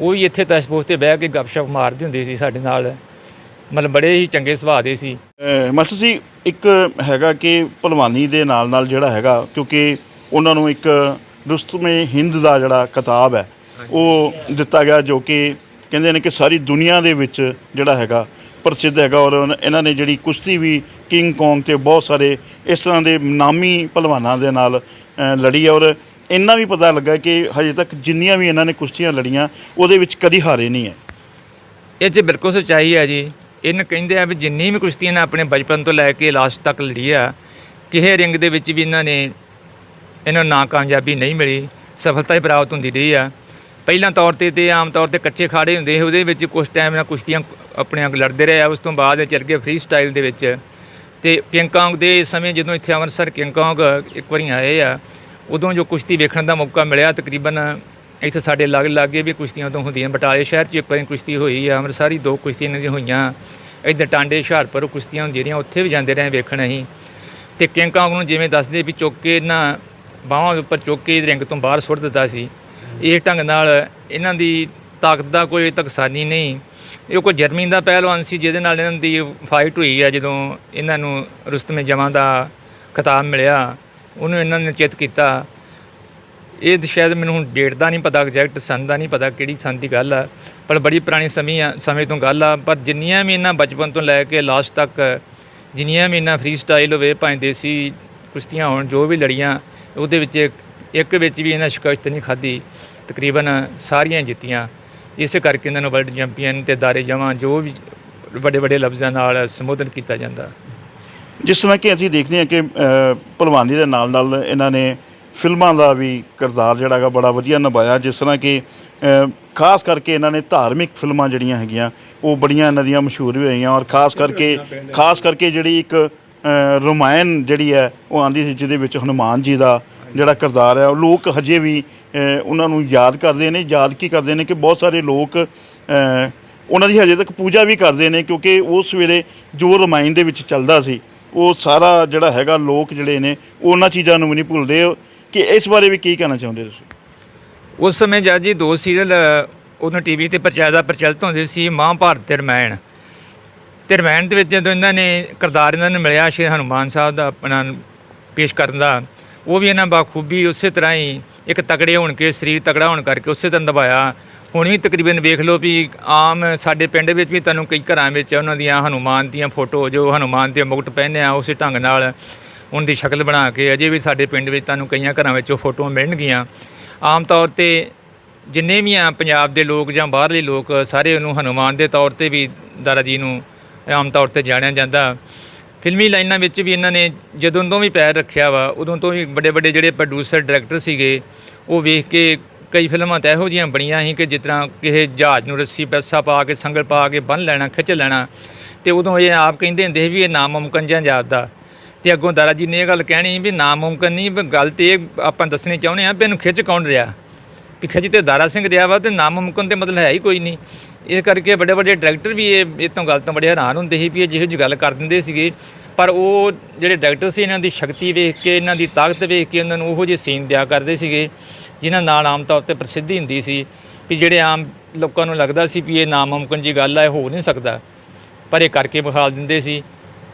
ਉਹ ਵੀ ਇੱਥੇ ਤਸ਼ਬੂਸ ਤੇ ਬਹਿ ਕੇ ਗੱਪਸ਼ਪ ਮਾਰਦੇ ਹੁੰਦੇ ਸੀ ਸਾਡੇ ਨਾਲ। ਮਤਲਬ ਬੜੇ ਹੀ ਚੰਗੇ ਸੁਭਾਅ ਦੇ ਸੀ। ਮਾਸਟਰ ਜੀ ਇੱਕ ਹੈਗਾ ਕਿ ਭਲਵਾਨੀ ਦੇ ਨਾਲ ਨਾਲ ਜਿਹੜਾ ਹੈਗਾ ਕਿਉਂਕਿ ਉਹਨਾਂ ਨੂੰ ਇੱਕ ਰੁਸਤਮੇ ਹਿੰਦ ਦਾ ਜਿਹੜਾ ਕਿਤਾਬ ਹੈ ਉਹ ਦਿੱਤਾ ਗਿਆ ਜੋ ਕਿ ਕਹਿੰਦੇ ਨੇ ਕਿ ਸਾਰੀ ਦੁਨੀਆ ਦੇ ਵਿੱਚ ਜਿਹੜਾ ਹੈਗਾ ਪ੍ਰਸਿੱਧ ਹੈਗਾ ਔਰ ਇਹਨਾਂ ਨੇ ਜਿਹੜੀ ਕੁਸ਼ਤੀ ਵੀ ਕਿੰਗ ਕੌਂਗ ਤੇ ਬਹੁਤ ਸਾਰੇ ਇਸ ਤਰ੍ਹਾਂ ਦੇ ਨਾਮੀ ਭਲਵਾਨਾਂ ਦੇ ਨਾਲ ਲੜੀ ਹੈ ਔਰ ਇੰਨਾ ਵੀ ਪਤਾ ਲੱਗਾ ਕਿ ਹਜੇ ਤੱਕ ਜਿੰਨੀਆਂ ਵੀ ਇਹਨਾਂ ਨੇ ਕੁਸ਼ਤੀਆਂ ਲੜੀਆਂ, ਉਹਦੇ ਵਿੱਚ ਕਦੀ ਹਾਰੇ ਨਹੀਂ ਹੈ। ਇਹ 'ਚ ਬਿਲਕੁਲ ਸੱਚਾਈ ਹੈ ਜੀ। ਇਹਨ ਕਹਿੰਦੇ ਆ ਵੀ ਜਿੰਨੀ ਵੀ ਕੁਸ਼ਤੀਆਂ ਨੇ ਆਪਣੇ ਬਚਪਨ ਤੋਂ ਲੈ ਕੇ ਲਾਸਟ ਤੱਕ ਲੜੀ ਆ, ਕਿਸੇ ਰਿੰਗ ਦੇ ਵਿੱਚ ਵੀ ਇਹਨਾਂ ਨੇ, ਇਹਨਾਂ ਨੂੰ ਨਾ ਕਾਮਯਾਬੀ ਨਹੀਂ ਮਿਲੀ, ਸਫਲਤਾ ਹੀ ਪ੍ਰਾਪਤ ਹੁੰਦੀ ਰਹੀ ਆ। ਪਹਿਲਾਂ ਤੌਰ ਤੇ ਤੇ ਆਮ ਤੌਰ ਤੇ ਕੱਚੇ ਖਾੜੇ ਹੁੰਦੇ ਸੀ, ਉਹਦੇ ਵਿੱਚ ਕੁਝ ਟਾਈਮ ਨਾਲ ਕੁਸ਼ਤੀਆਂ ਆਪਣੇ ਆਪ ਲੜਦੇ ਰਹੇ ਆ ਉਸ ਤੋਂ ਬਾਅਦ ਇਹ ਚੱਲ ਗਏ ਫ੍ਰੀ ਸਟਾਈਲ ਦੇ ਵਿੱਚ। ਤੇ ਕਿੰਗ ਦੇ ਸਮੇਂ ਜਦੋਂ ਇੱਥੇ ਅੰਮ੍ਰਿਤਸਰ ਕਿੰਗ ਇੱਕ ਵਾਰੀ ਆਏ ਆ, ਉਦੋਂ ਜੋ ਕੁਸ਼ਤੀ ਵੇਖਣ ਦਾ ਮੌਕਾ ਮਿਲਿਆ, ਤਕਰੀਬਨ ਇੱਥੇ ਸਾਡੇ ਲਾਗੇ ਲਾਗੇ ਵੀ ਕੁਸ਼ਤੀਆਂ ਉਦੋਂ ਹੁੰਦੀਆਂ, ਬਟਾਲੇ ਸ਼ਹਿਰ 'ਚ ਇੱਕ ਵਾਰੀ ਕੁਸ਼ਤੀ ਹੋਈ ਆ, ਅੰਮ੍ਰਿਤਸਰ ਹੀ ਦੋ ਕੁਸ਼ਤੀਆਂ ਇਹਨਾਂ ਦੀਆਂ ਹੋਈਆਂ। ਇੱਧਰ ਟਾਂਡੇ, ਹੁਸ਼ਿਆਰਪੁਰ ਕੁਸ਼ਤੀਆਂ ਹੁੰਦੀਆਂ ਰਹੀਆਂ, ਉੱਥੇ ਵੀ ਜਾਂਦੇ ਰਹੇ ਵੇਖਣ ਅਸੀਂ। ਤੇ ਕਿੰਗ ਨੂੰ ਜਿਵੇਂ ਦੱਸਦੇ ਵੀ ਚੁੱਕ ਕੇ ਨਾ ਬਾਹਾਂ ਦੇ ਉੱਪਰ ਚੁੱਕ ਕੇ ਰਿੰਗ ਤੋਂ ਬਾਹਰ ਸੁੱਟ ਦਿੱਤਾ ਸੀ। ਇਹ ਢੰਗ ਨਾਲ ਇਹਨਾਂ ਦੀ ਤਾਕਤ ਦਾ ਕੋਈ ਤਕਸਾਨੀ ਨਹੀਂ। ਇਹ ਕੋਈ ਜਰਮਨੀ ਦਾ ਪਹਿਲਵਾਨ ਸੀ, ਜਿਹਦੇ ਨਾਲ ਇਹਨਾਂ ਦੀ ਫਾਈਟ ਹੋਈ ਆ, ਜਦੋਂ ਇਹਨਾਂ ਨੂੰ ਰੁਸਤਮੇ ਜਮਾਂ ਦਾ ਖਿਤਾਬ ਮਿਲਿਆ। ਉਹਨੂੰ ਇਹਨਾਂ ਨੇ ਚਿੱਤ ਕੀਤਾ। ਇਹ ਸ਼ਾਇਦ ਮੈਨੂੰ ਹੁਣ ਡੇਟ ਦਾ ਨਹੀਂ ਪਤਾ ਐਗਜ਼ੈਕਟ ਸੰਨ ਦਾ ਨਹੀਂ ਪਤਾ, ਕਿਹੜੀ ਸੰਨ ਦੀ ਗੱਲ ਆ, ਪਰ ਬੜੀ ਪੁਰਾਣੀ ਸਮੇਂ ਆ, ਸਮੇਂ ਤੋਂ ਗੱਲ ਆ। ਪਰ ਜਿੰਨੀਆਂ ਵੀ ਇਹਨਾਂ ਬਚਪਨ ਤੋਂ ਲੈ ਕੇ ਲਾਸਟ ਤੱਕ, ਜਿੰਨੀਆਂ ਵੀ ਇਹਨਾਂ ਫ੍ਰੀ ਸਟਾਈਲ ਹੋਵੇ ਭਾਵੇਂ ਦੇਸੀ ਕੁਸ਼ਤੀਆਂ ਹੋਣ, ਜੋ ਵੀ ਲੜੀਆਂ, ਉਹਦੇ ਵਿੱਚ ਇੱਕ- ਵਿੱਚ ਵੀ ਇਹਨਾਂ ਸ਼ਿਕਸਤ ਨਹੀਂ ਖਾਧੀ ਤਕਰੀਬਨ ਸਾਰੀਆਂ ਜਿੱਤੀਆਂ। ਇਸ ਕਰਕੇ ਇਹਨਾਂ ਨੂੰ ਵਰਲਡ ਚੈਂਪੀਅਨ ਤੇ ਦਾਰੇ ਜਵਾਂ ਜੋ ਵੀ ਵੱਡੇ ਵੱਡੇ ਲਫ਼ਜ਼ਾਂ ਨਾਲ ਸੰਬੋਧਨ ਕੀਤਾ ਜਾਂਦਾ। ਜਿਸ ਤਰ੍ਹਾਂ ਕਿ ਅਸੀਂ ਦੇਖਦੇ ਹਾਂ ਕਿ ਭਲਵਾਨੀ ਦੇ ਨਾਲ ਨਾਲ ਇਹਨਾਂ ਨੇ ਫਿਲਮਾਂ ਦਾ ਵੀ ਕਿਰਦਾਰ ਜਿਹੜਾ ਹੈਗਾ ਬੜਾ ਵਧੀਆ ਨਿਭਾਇਆ ਜਿਸ ਤਰ੍ਹਾਂ ਕਿ ਖਾਸ ਕਰਕੇ ਇਹਨਾਂ ਨੇ ਧਾਰਮਿਕ ਫਿਲਮਾਂ ਜਿਹੜੀਆਂ ਹੈਗੀਆਂ ਉਹ ਬੜੀਆਂ ਇਹਨਾਂ ਦੀਆਂ ਮਸ਼ਹੂਰ ਵੀ ਹੋਈਆਂ ਔਰ ਖਾਸ ਕਰਕੇ ਖਾਸ ਕਰਕੇ ਜਿਹੜੀ ਇੱਕ ਅ, ਰਮਾਇਣ ਜਿਹੜੀ ਹੈ ਉਹ ਆਂਦੀ ਸੀ ਜਿਹਦੇ ਵਿੱਚ ਹਨੂਮਾਨ ਜੀ ਦਾ ਜਿਹੜਾ ਕਿਰਦਾਰ ਹੈ, ਉਹ ਲੋਕ ਹਜੇ ਵੀ ਉਹਨਾਂ ਨੂੰ ਯਾਦ ਕਰਦੇ ਨੇ, ਯਾਦ ਕੀ ਕਰਦੇ ਨੇ ਕਿ ਬਹੁਤ ਸਾਰੇ ਲੋਕ ਉਹਨਾਂ ਦੀ ਹਜੇ ਤੱਕ ਪੂਜਾ ਵੀ ਕਰਦੇ ਨੇ ਕਿਉਂਕਿ ਉਸ ਵੇਲੇ ਜੋ ਰਮਾਇਣ ਦੇ ਵਿੱਚ ਚੱਲਦਾ ਸੀ, ਉਹ ਸਾਰਾ ਜਿਹੜਾ ਹੈਗਾ ਲੋਕ ਜਿਹੜੇ ਨੇ, ਉਹ ਉਹਨਾਂ ਚੀਜ਼ਾਂ ਨੂੰ ਵੀ ਨਹੀਂ ਭੁੱਲਦੇ। ਕਿ ਇਸ ਬਾਰੇ ਵੀ ਕੀ ਕਹਿਣਾ ਚਾਹੁੰਦੇ ਤੁਸੀਂ? ਉਸ ਸਮੇਂ ਜਦ ਜੀ ਦੋ ਸੀਰੀਅਲ ਉਹਨਾਂ ਟੀਵੀ ਤੇ ਪ੍ਰਚਾਰਿਤ ਪ੍ਰਚਲਿਤ ਹੁੰਦੇ ਸੀ, ਮਹਾਭਾਰਤ ਤੇ ਰਾਮਾਇਣ। ਤੇ ਰਮਾਇਣ ਦੇ ਵਿੱਚ ਜਦੋਂ ਇਹਨਾਂ ਨੇ ਕਿਰਦਾਰ ਇਹਨਾਂ ਨੂੰ ਮਿਲਿਆ, ਸ਼੍ਰੀ ਹਨੂਮਾਨ ਸਾਹਿਬ ਦਾ ਆਪਣਾ ਪੇਸ਼ ਕਰਨ ਦਾ ਉਹ ਵੀ ਇਹਨਾਂ ਬਾਖੂਬੀ ਉਸੇ ਤਰ੍ਹਾਂ ਹੀ ਇੱਕ ਤਕੜੇ ਹੋਣ ਕੇ, ਸਰੀਰ ਤਕੜਾ ਹੋਣ ਕਰਕੇ ਉਸੇ ਤਰ੍ਹਾਂ ਦਬਾਇਆ। ਹੁਣ ਵੀ ਤਕਰੀਬਨ ਵੇਖ ਲਓ ਵੀ ਆਮ ਸਾਡੇ ਪਿੰਡ ਵਿੱਚ ਵੀ ਤੁਹਾਨੂੰ ਕਈ ਘਰਾਂ ਵਿੱਚ ਉਹਨਾਂ ਦੀਆਂ ਹਨੂਮਾਨ ਦੀਆਂ ਫੋਟੋ, ਜੋ ਹਨੂਮਾਨ ਦੇ ਮੁਕਟ ਪਹਿਨਿਆ ਉਸੇ ਢੰਗ ਨਾਲ ਉਹਨਾਂ ਦੀ ਸ਼ਕਲ ਬਣਾ ਕੇ ਅਜੇ ਵੀ ਸਾਡੇ ਪਿੰਡ ਵਿੱਚ ਤੁਹਾਨੂੰ ਕਈਆਂ ਘਰਾਂ ਵਿੱਚ ਉਹ ਫੋਟੋਆਂ ਮਿਲਣਗੀਆਂ। ਆਮ ਤੌਰ ਤੇ ਜਿੰਨੇ ਵੀ ਆ ਪੰਜਾਬ ਦੇ ਲੋਕ ਜਾਂ ਬਾਹਰਲੇ ਲੋਕ, ਸਾਰੇ ਉਹਨੂੰ ਹਨੂਮਾਨ ਦੇ ਤੌਰ ਤੇ ਵੀ ਦਾਰਾ ਜੀ ਨੂੰ ਆਮ ਤੌਰ ਤੇ ਜਾਣਿਆ ਜਾਂਦਾ। ਫਿਲਮੀ ਲਾਈਨਾਂ ਵਿੱਚ ਵੀ ਇਹਨਾਂ ਨੇ ਜਦੋਂ ਤੋਂ ਵੀ ਪੈਰ ਰੱਖਿਆ ਵਾ, ਉਦੋਂ ਤੋਂ ਵੀ ਵੱਡੇ ਵੱਡੇ ਜਿਹੜੇ ਪ੍ਰੋਡਿਊਸਰ ਡਾਇਰੈਕਟਰ ਸੀਗੇ, ਉਹ ਵੇਖ ਕੇ ਕਈ ਫਿਲਮਾਂ ਤਾਂ ਇਹੋ ਜਿਹੀਆਂ ਬਣੀਆਂ ਸੀ ਕਿ ਜਿਸ ਤਰ੍ਹਾਂ ਕਿਸੇ ਜਹਾਜ਼ ਨੂੰ ਰੱਸੀ ਪੈਸਾ ਪਾ ਕੇ, ਸੰਗਲ ਪਾ ਕੇ ਬੰਨ ਲੈਣਾ, ਖਿੱਚ ਲੈਣਾ। ਤੇ ਉਦੋਂ ਇਹ ਆਪ ਕਹਿੰਦੇ ਹੁੰਦੇ ਸੀ ਵੀ ਇਹ ਨਾਮੁਮਕਨ ਜਾਂ ਜਾਪਦਾ ਤੇ ਅੱਗੋਂ ਦਾਰਾ ਜੀ ਨੇ ਇਹ ਗੱਲ ਕਹਿਣੀ ਵੀ ਨਾਮੁਮਕਨ ਨਹੀਂ ਗੱਲ ਤੇ ਇਹ ਆਪਾਂ ਦੱਸਣੀ ਚਾਹੁੰਦੇ ਆ ਵੀ ਇਹਨੂੰ ਖਿੱਚ ਕੌਣ ਰਿਹਾ? ਵੀ ਖਿੱਚ ਤੇ ਦਾਰਾ ਸਿੰਘ ਰਿਹਾ ਵਾ ਤੇ ਨਾਮੁਮਕਨ ਤੇ ਮਤਲਬ ਹੈ ਹੀ ਕੋਈ ਨਹੀਂ। ਇਸ ਕਰਕੇ ਵੱਡੇ ਵੱਡੇ ਡਾਇਰੈਕਟਰ ਵੀ ਇਹ ਇਹ ਤੋਂ ਗੱਲ ਤੋਂ ਬੜੇ ਹੈਰਾਨ ਹੁੰਦੇ ਸੀ ਵੀ ਇਹ ਜਿਹੋ ਜਿਹੀ ਗੱਲ ਕਰ ਦਿੰਦੇ ਸੀਗੇ। ਪਰ ਉਹ ਜਿਹੜੇ ਡਾਇਰੈਕਟਰ ਸੀ, ਇਹਨਾਂ ਦੀ ਸ਼ਕਤੀ ਵੇਖ ਕੇ, ਇਹਨਾਂ ਦੀ ਤਾਕਤ ਵੇਖ ਕੇ ਉਹਨਾਂ ਨੂੰ ਉਹੋ ਜਿਹੇ ਸੀਨ ਦਿਆ ਕਰਦੇ ਸੀਗੇ, ਜਿਨ੍ਹਾਂ ਨਾਲ ਆਮ ਤੌਰ ਤੇ ਪ੍ਰਸਿੱਧੀ ਹੁੰਦੀ ਸੀ ਵੀ ਜਿਹੜੇ ਆਮ ਲੋਕਾਂ ਨੂੰ ਲੱਗਦਾ ਸੀ ਵੀ ਇਹ ਨਾਮੁਮਕਨ ਜੀ ਗੱਲ ਹੈ ਹੋ ਨਹੀਂ ਸਕਦਾ। ਪਰ ਇਹ ਕਰਕੇ ਵਿਖਾਲ ਦਿੰਦੇ ਸੀ।